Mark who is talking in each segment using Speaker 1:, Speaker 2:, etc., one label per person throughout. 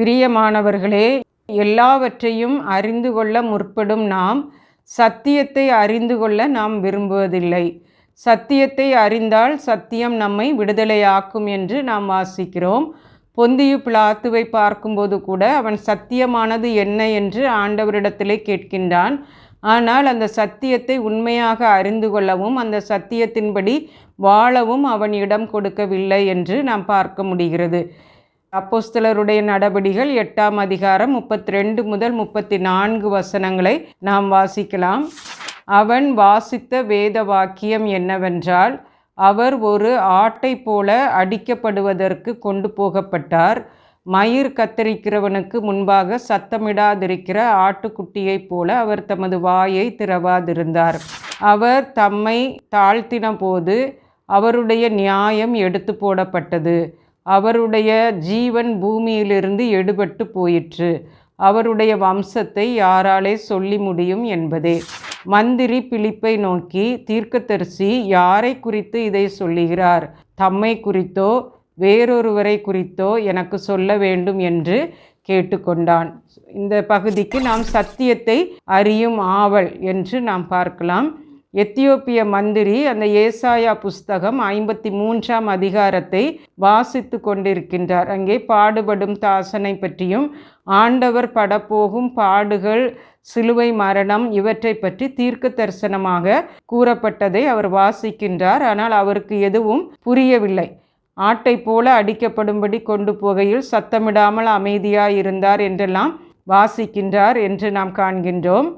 Speaker 1: பிரியமானவர்களே எல்லாவற்றையும் அறிந்து கொள்ள முற்படும் நாம் சத்தியத்தை அறிந்து கொள்ள நாம் விரும்புவதில்லை. சத்தியத்தை அறிந்தால் சத்தியம் நம்மை விடுதலையாக்கும் என்று நாம் வாசிக்கிறோம். பொந்தியு பிளாத்துவை பார்க்கும்போது கூட அவன் சத்தியமானது என்ன என்று ஆண்டவரிடத்திலே கேட்கின்றான். ஆனால் அந்த சத்தியத்தை உண்மையாக அறிந்து கொள்ளவும் அந்த சத்தியத்தின்படி வாழவும் அவன் இடம் கொடுக்கவில்லை என்று நாம் பார்க்க முடிகிறது. அப்போஸ்தலருடைய நடபடிகள் எட்டாம் அதிகாரம் முப்பத்தி ரெண்டு முதல் முப்பத்தி நான்கு வசனங்களை நாம் வாசிக்கலாம். அவன் வாசித்த வேத வாக்கியம் என்னவென்றால் அவர் ஒரு ஆட்டை போல அடிக்கப்படுவதற்கு கொண்டு போகப்பட்டார். மயிர் கத்தரிக்கிறவனுக்கு முன்பாக சத்தமிடாதிருக்கிற ஆட்டுக்குட்டியைப் போல அவர் தமது வாயை திறவாதிருந்தார். அவர் தம்மை தாழ்த்தின போது அவருடைய நியாயம் எடுத்து போடப்பட்டது. அவருடைய ஜீவன் பூமியிலிருந்து எடுபட்டு போயிற்று. அவருடைய வம்சத்தை யாராலே சொல்லி முடியும் என்பதே. மந்திரி பிலிப்பை நோக்கி தீர்க்கதரிசி யாரை குறித்து இதை சொல்லுகிறார்? தம்மை குறித்தோ வேறொருவரை குறித்தோ எனக்கு சொல்ல வேண்டும் என்று கேட்டுக்கொண்டான். இந்த பகுதிக்கு நாம் சத்தியத்தை அறியும் ஆவல் என்று நாம் பார்க்கலாம். எத்தியோப்பிய மந்திரி அந்த ஏசாயா புஸ்தகம் ஐம்பத்தி மூன்றாம் அதிகாரத்தை வாசித்து கொண்டிருக்கின்றார். அங்கே பாடுபடும் தாசனை பற்றியும் ஆண்டவர் படப்போகும் பாடுகள் சிலுவை மரணம் இவற்றை பற்றி தீர்க்க தரிசனமாக கூறப்பட்டதை அவர் வாசிக்கின்றார். ஆனால் அவருக்கு எதுவும் புரியவில்லை. ஆட்டை போல அடிக்கப்படும்படி கொண்டு போகையில் சத்தமிடாமல் அமைதியாக இருந்தார் என்றெல்லாம் வாசிக்கின்றார் என்று நாம் காண்கின்றோம்.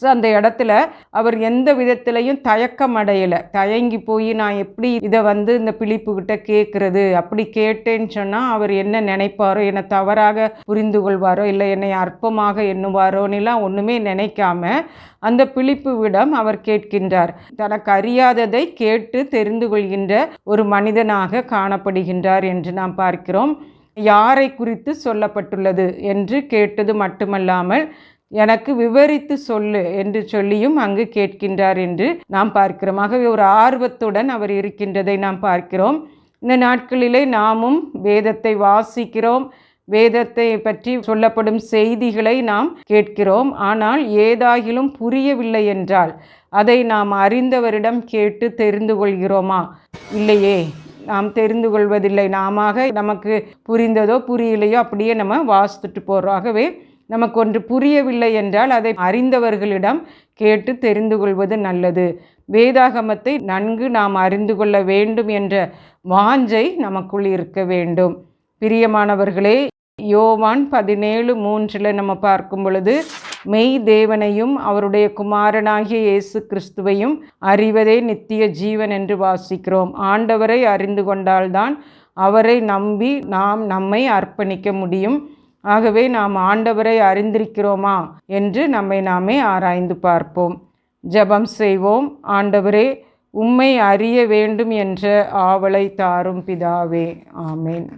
Speaker 1: ஸோ அந்த இடத்துல அவர் எந்த விதத்திலையும் தயக்கம் அடையலை தயங்கி போய் நான் எப்படி இதை வந்து இந்த பிலிப்புக்கிட்ட கேட்குறது அப்படி கேட்டேன்னு சொன்னால் அவர் என்ன நினைப்பாரோ என்னை தவறாக புரிந்து கொள்வாரோ இல்லை என்னை அற்பமாக எண்ணுவாரோன்னெலாம் ஒன்றுமே நினைக்காம அந்த பிழிப்புவிடம் அவர் கேட்கின்றார். தனக்கு அறியாததை கேட்டு தெரிந்து கொள்கின்ற ஒரு மனிதனாக காணப்படுகின்றார் என்று நாம் பார்க்கிறோம். யாரை குறித்து சொல்லப்பட்டுள்ளது என்று கேட்டது மட்டுமல்லாமல் எனக்கு விவரித்து சொல்லு என்று சொல்லியும் அங்கு கேட்கின்றார் என்று நாம் பார்க்கிறோம். ஆகவே ஒரு ஆர்வத்துடன் அவர் இருக்கின்றதை நாம் பார்க்கிறோம். இந்த நாட்களிலே நாமும் வேதத்தை வாசிக்கிறோம். வேதத்தை பற்றி சொல்லப்படும் செய்திகளை நாம் கேட்கிறோம். ஆனால் ஏதாகிலும் புரியவில்லை என்றால் அதை நாம் அறிந்தவரிடம் கேட்டு தெரிந்து கொள்கிறோமா? இல்லையே நாம் தெரிந்து கொள்வதில்லை. நாம நமக்கு புரிந்ததோ புரியலையோ அப்படியே நம்ம வாசித்துட்டு போகிறோம் ஆகவே நமக்கு ஒன்று புரியவில்லை என்றால் அதை அறிந்தவர்களிடம் கேட்டு தெரிந்து கொள்வது நல்லது. வேதாகமத்தை நன்கு நாம் அறிந்து கொள்ள வேண்டும் என்ற வாஞ்சை நமக்குள் இருக்க வேண்டும். பிரியமானவர்களே யோவான் பதினேழு மூன்றில் நம்ம பார்க்கும் பொழுது மெய் தேவனையும் அவருடைய குமாரனாகிய இயேசு கிறிஸ்துவையும் அறிவதே நித்திய ஜீவன் என்று வாசிக்கிறோம். ஆண்டவரை அறிந்து கொண்டால்தான் அவரை நம்பி நாம் நம்மை அர்ப்பணிக்க முடியும். ஆகவே நாம் ஆண்டவரை அறிந்திருக்கிறோமா என்று நம்மை நாமே ஆராய்ந்து பார்ப்போம். ஜபம் செய்வோம். ஆண்டவரே உம்மை அறிய வேண்டும் என்ற ஆவலை தாரும் பிதாவே. ஆமேன்.